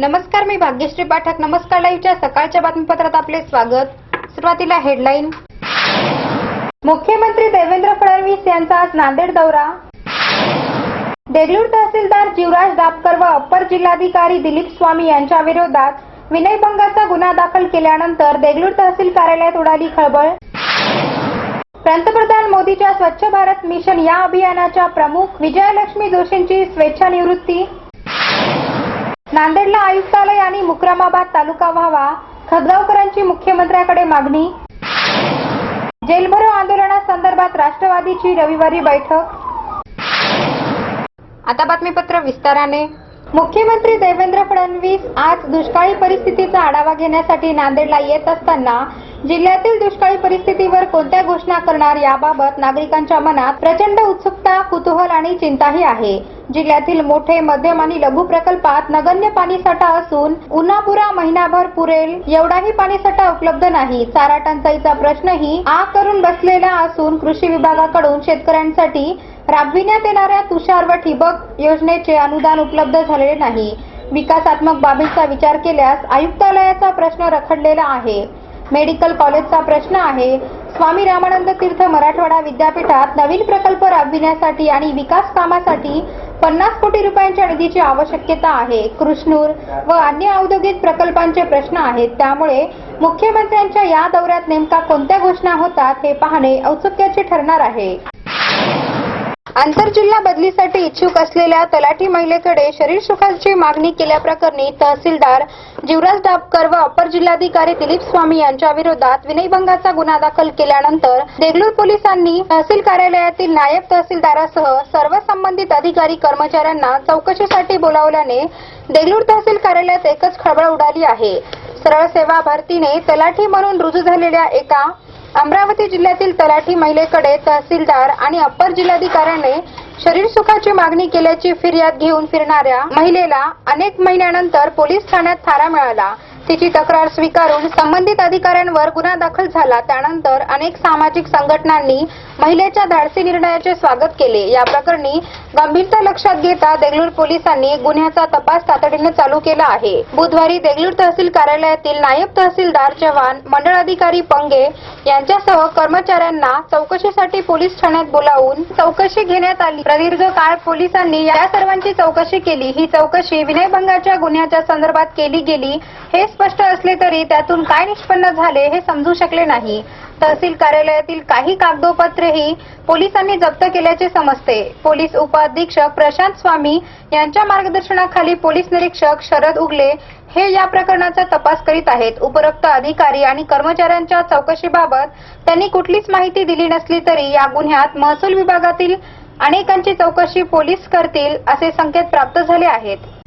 नमस्कार मी भाग्यश्री पाठक. नमस्कार लाईव्हच्या सकाळच्या बातमीपत्रात आपले स्वागत. सुरुवातीला हेडलाईन. मुख्यमंत्री देवेंद्र फडणवीस यांचा आज नांदेड दौरा. देगलूर तहसीलदार जीवराज दापकर व अप्पर जिल्हाधिकारी दिलीप स्वामी यांच्या विरोधात विनयभंगाचा गुन्हा दाखल केल्यानंतर देगलूर तहसील कार्यालयात उडाली खळबळ. पंतप्रधान मोदीच्या स्वच्छ भारत मिशन या अभियानाच्या प्रमुख विजयलक्ष्मी जोशींची स्वेच्छानिवृत्ती. नांदेडला आयुक्तालय आणि मुक्रामाबाद तालुका व्हावा. खदगावकरांची मुख्यमंत्र्याकडे मागणी. जेलभरो आंदोलनासंदर्भात राष्ट्रवादीची रविवारी बैठक. आता बातमीपत्र विस्ताराने. मुख्यमंत्री देवेंद्र फडणवीस आज दुष्काळी परिस्थितीचा आढावा घेण्यासाठी नांदेडला येत असताना जिल्ह्यातील दुष्काळी परिस्थितीवर कोणत्या घोषणा करणार याबाबत नागरिकांच्या मनात प्रचंड उत्सुकता कुतूहल आणि चिंताही आहे. जिल्ह्यातील मोठे मध्यम आणि लघु प्रकल्पात नगण्य पाणीसाठा असून उन्हापुरा महिनाभर पुरेल एवढाही पाणीसाठा उपलब्ध नाही. चारा टंचाईचा प्रश्नही आग करून बसलेला असून कृषी विभागाकडून शेतकऱ्यांसाठी राबविण्यात येणाऱ्या तुषार व ठिबक योजनेचे अनुदान उपलब्ध झालेले नाही. विकासात्मक बाबींचा विचार केल्यास आयुक्तालयाचा प्रश्न रखडलेला आहे. मेडिकल कॉलेजचा प्रश्न आहे. स्वामी रामानंद तीर्थ मराठवाडा विद्यापीठात नवीन प्रकल्प राबविण्यासाठी आणि विकास कामासाठी पन्नास कोटी रुपयांच्या निधीची आवश्यकता आहे. कृष्णूर व अन्य औद्योगिक प्रकल्पांचे प्रश्न आहेत. त्यामुळे मुख्यमंत्र्यांच्या या दौऱ्यात नेमका कोणत्या घोषणा होतात हे पाहणे औत्सुक्याचे ठरणार आहे. आंतरजिल्हा बदलीसाठी इच्छुक असलेल्या तलाठी महिलेकडे शरीर सुखाची मागणी केल्याप्रकरणी तहसीलदार जीवराज डापकर व अपर जिल्हाधिकारी दिलीप स्वामी यांच्या विरोधात विनयभंगाचा गुन्हा दाखल केल्यानंतर देगलूर पोलिसांनी तहसील कार्यालयातील नायब तहसीलदारासह सर्व संबंधित अधिकारी कर्मचाऱ्यांना चौकशीसाठी बोलावल्याने देगलूर तहसील कार्यालयात एकच खळबळ उडाली आहे. सरळ सेवा भरतीने तलाठी म्हणून रुजू झालेल्या एका अमरावती जिल्ह्यातील तलाठी महिलेकडे तहसीलदार आणि अप्पर जिल्हाधिकाऱ्याने शरीर सुखाची मागणी केल्याची फिर्याद घेऊन फिरणाऱ्या महिलेला अनेक महिन्यानंतर पोलीस ठाण्यात थारा मिळाला. तिची तक्रार स्वीकारून संबंधित अधिकाऱ्यांवर गुन्हा दाखल झाला. त्यानंतर अनेक सामाजिक संघटनांनी महिलेच्या धाडसी निर्णयाचे स्वागत केले. या प्रकरणी गंभीरता लक्षात घेता देगलूर पोलिसांनी गुन्ह्याचा तपास तातडीने चालू केला आहे. बुधवारी देगलूर तहसील कार्यालयातील नायब तहसीलदार जवान मंडळ अधिकारी पंगे यांच्यासह कर्मचाऱ्यांना चौकशीसाठी पोलीस ठाण्यात बोलावून चौकशी घेण्यात आली. प्रदीर्घ काळ पोलिसांनी या सर्वांची चौकशी केली. ही चौकशी विनयभंगाच्या गुन्ह्याच्या संदर्भात केली गेली. हे स्पष्ट असले तरी त्यातून काय निष्पन्न झाले हे समजू शकले नाही. तहसील कार्यालयातील काही कागदोपत्रेही पोलिसांनी जप्त केल्याचे समजते. पोलीस उपअधीक्षक प्रशांत स्वामी यांच्या मार्गदर्शनाखाली पोलीस निरीक्षक शरद उगले हे या प्रकरणाचा तपास करीत आहेत. उपरोक्त अधिकारी आणि कर्मचाऱ्यांच्या चौकशीबाबत त्यांनी कुठलीच माहिती दिली नसली तरी या गुन्ह्यात महसूल विभागातील अनेकांची चौकशी पोलीस करतील असे संकेत प्राप्त झाले आहेत.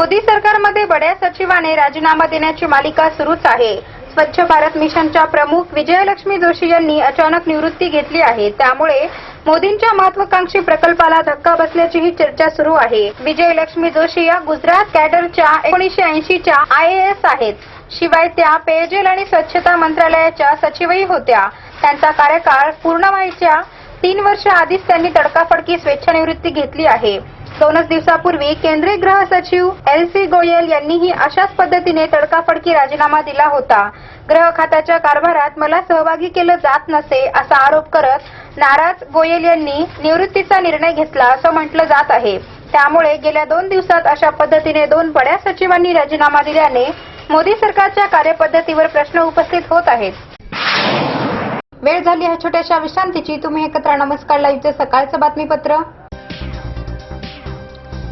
मोदी सरकारमध्ये बड्या सचिवाने राजीनामा देण्याची मालिका सुरूच आहे. स्वच्छ भारत मिशनच्या प्रमुख विजयलक्ष्मी जोशी यांनी अचानक निवृत्ती घेतली आहे. त्यामुळे मोदींच्या महत्वाकांक्षी प्रकल्पाला धक्का बसल्याचीही चर्चा सुरू आहे. विजयलक्ष्मी जोशी या गुजरात कॅडरच्या एकोणीशे ऐंशीच्या आय एस आहेत. शिवाय त्या पेयजल आणि स्वच्छता मंत्रालयाच्या सचिवही होत्या. त्यांचा कार्यकाळ पूर्ण व्हायच्या तीन वर्ष आधीच त्यांनी तडकाफडकी स्वेच्छानिवृत्ती घेतली आहे. दोनच दिवसापूर्वी केंद्रीय गृह सचिव एल सी गोयल यांनीही अशाच पद्धतीने तडकाफडकी राजीनामा दिला होता. गृह खात्याच्या कारभारात मला सहभागी केलं जात नसे असा आरोप करत नाराज गोयल यांनी निवृत्तीचा निर्णय घेतला असं म्हटलं जात आहे. त्यामुळे गेल्या दोन दिवसात अशा पद्धतीने दोन बड्या सचिवांनी राजीनामा दिल्याने मोदी सरकारच्या कार्यपद्धतीवर प्रश्न उपस्थित होत आहेत. वेळ झाली आहे छोट्याशा विश्रांतीची. तुम्ही एकत्र नमस्कार. लाईव्हचं सकाळचं बातमीपत्र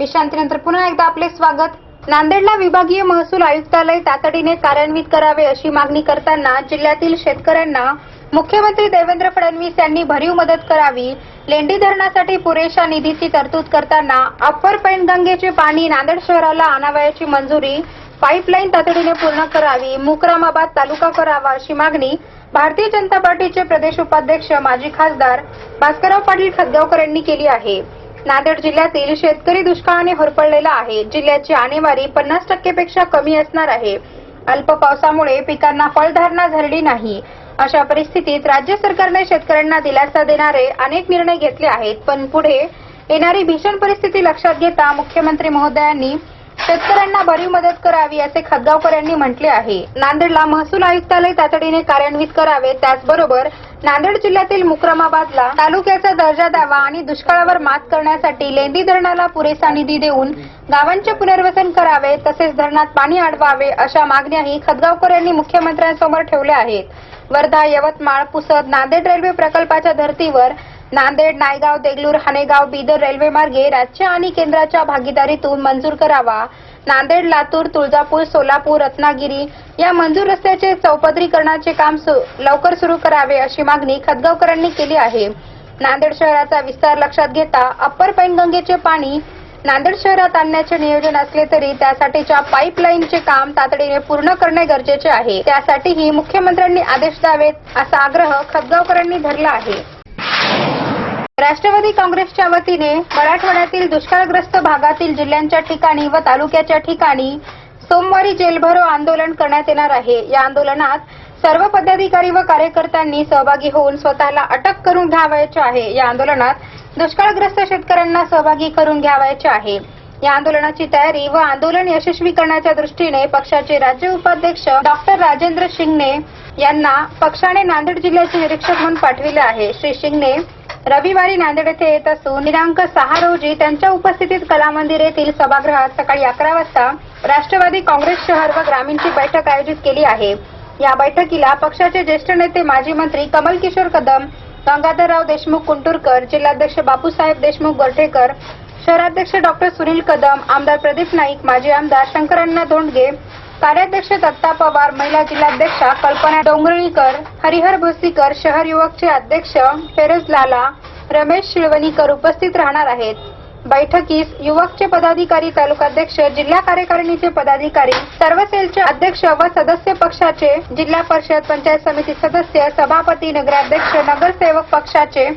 विश्रांतीनंतर पुन्हा एकदा आपले स्वागत. नांदेडला विभागीय महसूल आयुक्तालय तातडीने कार्यान्वित करावे अशी मागणी करताना जिल्ह्यातील शेतकऱ्यांना मुख्यमंत्री देवेंद्र फडणवीस यांनी भरीव मदत करावी लेंडी धरणासाठी पुरेशा निधीची तरतूद करताना अप्पर पैनगंगेचे पाणी नांदेड शहराला आणावयाची मंजुरी पाईपलाईन तातडीने पूर्ण करावी मुकरामाबाद तालुका करावा अशी मागणी भारतीय जनता पार्टीचे प्रदेश उपाध्यक्ष माजी खासदार भास्करराव पाटील खतगावकर यांनी केली आहे. नांदेड जिल्ह्यातील शेतकरी दुष्काळाने होरपळलेला आहे. जिल्ह्याची आणेवारी पन्नास टक्केपेक्षा कमी असणार आहे. अल्प पावसामुळे पिकांना फळधारणा झालेली नाही. अशा परिस्थितीत राज्य सरकारने शेतकऱ्यांना दिलासा देणारे अनेक निर्णय घेतले आहेत. पण पुढे येणारी भीषण परिस्थिती लक्षात घेता मुख्यमंत्री महोदयांनी शेतकऱ्यांना भरीव मदत करावी असे खतगावकर यांनी म्हटले आहे. नांदेडला महसूल आयुक्तालय तातडीने कार्यान्वित करावे त्याचबरोबर नांदेड जिल्ह्यातील मुक्रमाबादला तालुक्याचा दर्जा द्यावा आणि दुष्काळावर मात करण्यासाठी लेंदी धरणाला पुरेसा निधी देऊन गावांचे पुनर्वसन करावे तसेच धरणात पाणी अडवावे अशा मागण्याही खतगावकर यांनी मुख्यमंत्र्यांसमोर ठेवल्या आहेत. वर्धा यवतमाळ पुसद नांदेड रेल्वे प्रकल्पाच्या धर्तीवर नांदेड नायगाव देगलूर हानेगाव बिदर रेल्वे मार्गे राज्य आणि केंद्राच्या भागीदारीतून मंजूर करावा. नांदेड लातूर तुळजापूर सोलापूर रत्नागिरी या मंजूर रस्त्याचे चौपदरीकरणाचे काम सु- लवकर सुरू करावे अशी मागणी खतगावकरांनी केली आहे. नांदेड शहराचा विस्तार लक्षात घेता अप्पर पैनगंगेचे पाणी नांदेड शहरात आणण्याचे नियोजन असले तरी त्यासाठीच्या पाईपलाईनचे काम तातडीने पूर्ण करणे गरजेचे आहे. त्यासाठीही मुख्यमंत्र्यांनी आदेश द्यावेत असा आग्रह खतगावकरांनी धरला आहे. राष्ट्रवादी काँग्रेसच्या वतीने मराठवाड्यातील दुष्काळग्रस्त भागातील जिल्ह्यांच्या ठिकाणी व तालुक्याच्या ठिकाणी सोमवारी जेलभरो आंदोलन करण्यात येणार आहे. या आंदोलनात सर्व पदाधिकारी व कार्यकर्त्यांनी सहभागी होऊन स्वतःला अटक करून घ्यावयाचे आहे. या आंदोलनात दुष्काळग्रस्त शेतकऱ्यांना सहभागी करून घ्यावयाचे आहे. या आंदोलनाची तयारी व आंदोलन यशस्वी करण्याच्या दृष्टीने पक्षाचे राज्य उपाध्यक्ष डॉक्टर राजेंद्र शिंगणे यांना पक्षाने नांदेड जिल्ह्याचे निरीक्षक म्हणून पाठविले आहे. श्री शिंगणे रविवारी नांदेड येथे येत असून दिनांक सहा रोजी त्यांच्या उपस्थितीत कलामंदिर येथील सभागृहात सकाळी अकरा वाजता राष्ट्रवादी काँग्रेस शहर व ग्रामीणची बैठक आयोजित केली आहे. या बैठकीला पक्षाचे ज्येष्ठ नेते माजी मंत्री कमल किशोर कदम गंगाधरराव देशमुख कुंटुरकर जिल्हाध्यक्ष बापूसाहेब देशमुख गोरठेकर शहराध्यक्ष डॉक्टर सुनील कदम आमदार प्रदीप नाईक माजी आमदार शंकरण्णा धोंडगे कार्याध्यक्ष दत्ता पवार महिला जिल्हाध्यक्षा कल्पना डोंगरळीकर हरिहर भोसीकर शहर युवकचे अध्यक्ष फेरोज लाला रमेश शिळवणीकर उपस्थित राहणार आहेत. बैठकीस युवकचे पदाधिकारी तालुकाध्यक्ष जिल्हा कार्यकारिणीचे पदाधिकारी सर्व सेलचे अध्यक्ष व सदस्य पक्षाचे जिल्हा परिषद पंचायत समिती सदस्य सभापती नगराध्यक्ष नगरसेवक पक्षाचे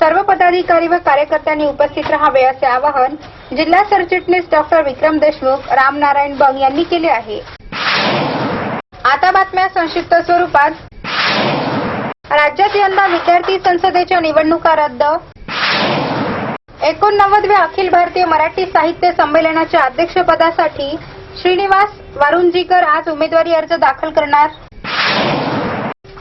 सर्व पदाधिकारी व कार्यकर्त्यांनी उपस्थित राहावे असे आवाहन जिल्हा सरचिटणीस डॉक्टर विक्रम देशमुख रामनारायण बंग यांनी केले आहे. आता बातम्या संक्षिप्त स्वरूपात. राज्यात यंदा विद्यार्थी संसदेच्या निवडणुका रद्द. एकोणनव्वदव्या अखिल भारतीय मराठी साहित्य संमेलनाच्या अध्यक्षपदासाठी श्रीनिवास वारुंजीकर आज उमेदवारी अर्ज दाखल करणार.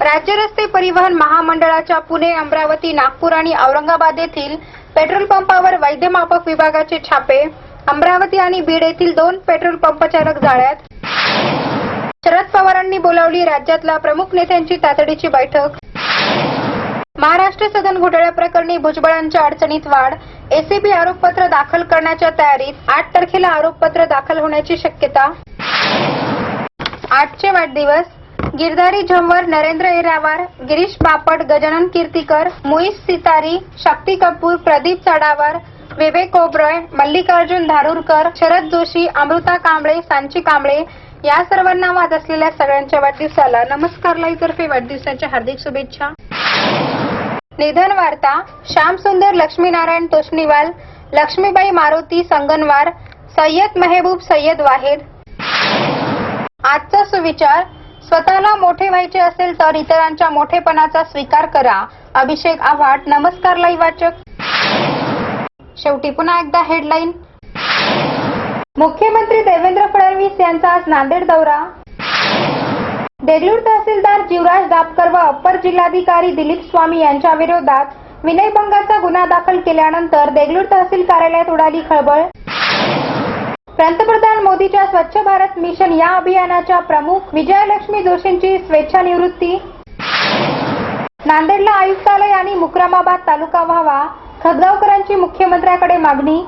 राज्य रस्ते परिवहन महामंडळाच्या पुणे अमरावती नागपूर आणि औरंगाबाद येथील पेट्रोल पंपावर वैद्यमापक विभागाचे छापे अमरावती आणि बीड येथील दोन पेट्रोल पंप चालक जाळ्यात शरद पवारांनी बोलावली राज्यातल्या प्रमुख नेत्यांची तातडीची बैठक. महाराष्ट्र सदन घोटाळ्याप्रकरणी भुजबळांच्या अडचणीत वाढ. एसीबी आरोपपत्र दाखल करण्याच्या तयारीत आठ तारखेला आरोपपत्र दाखल होण्याची शक्यता. आठचे वाढदिवस. गिरधारी झंवर नरेंद्र एरावार गिरीश बापट गजानन कीर्तीकर मुईस सितारी शक्ती कपूर प्रदीप चडावर विवेक ओबरॉय मल्लिकार्जुन धारूरकर शरद जोशी अमृता कांबळे सांची कांबळे या सर्वांना वाद असलेल्या सगळ्यांच्या वाढदिवसाला नमस्कार लाईतर्फे वाढदिवसाच्या हार्दिक शुभेच्छा. निधन वार्ता श्यामसुंदर लक्ष्मीनारायण तोष्णीवाल लक्ष्मीबाई मारुती संगनवार सय्यद मेहबूब सय्यद वाहेद. आजचा सुविचार स्वतःला मोठे व्हायचे असेल तर इतरांच्या मोठेपणाचा स्वीकार करा. अभिषेक आव्हाड नमस्कार लाईवाचक. शेवटी पुन्हा एकदा हेडलाईन मुख्यमंत्री देवेंद्र फडणवीस यांचा आज नांदेड दौरा. देगलूर तहसीलदार जीवराज दापकर व अप्पर जिल्हाधिकारी दिलीप स्वामी यांच्या विरोधात विनयभंगाचा गुन्हा दाखल केल्यानंतर देगलूर तहसील कार्यालयात उडाली खळबळ. पंतप्रधान मोदीच्या स्वच्छ भारत मिशन या अभियानाच्या प्रमुख विजयलक्ष्मी जोशींची स्वेच्छानिवृत्ती. नांदेडला आयुक्तालय आणि मुक्रामाबाद तालुका व्हावा खतगावकरांची मुख्यमंत्र्याकडे मागणी.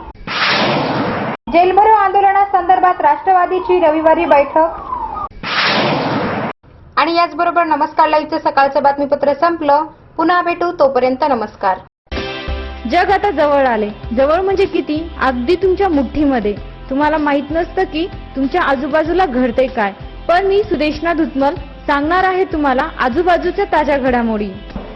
जेलभरो आंदोलनासंदर्भात राष्ट्रवादीची रविवारी बैठक. आणि याचबरोबर नमस्कार लाईव्हचं सकाळचं बातमीपत्र संपलं. पुन्हा भेटू तोपर्यंत नमस्कार. जग आता जवळ आले. जवळ म्हणजे किती? अगदी तुमच्या मुठ्ठीमध्ये. तुम्हाला माहीत नसतं की तुमच्या आजूबाजूला घडते काय. पण मी सुदेशना धुतमल सांगणार आहे तुम्हाला आजूबाजूच्या ताज्या घडामोडी.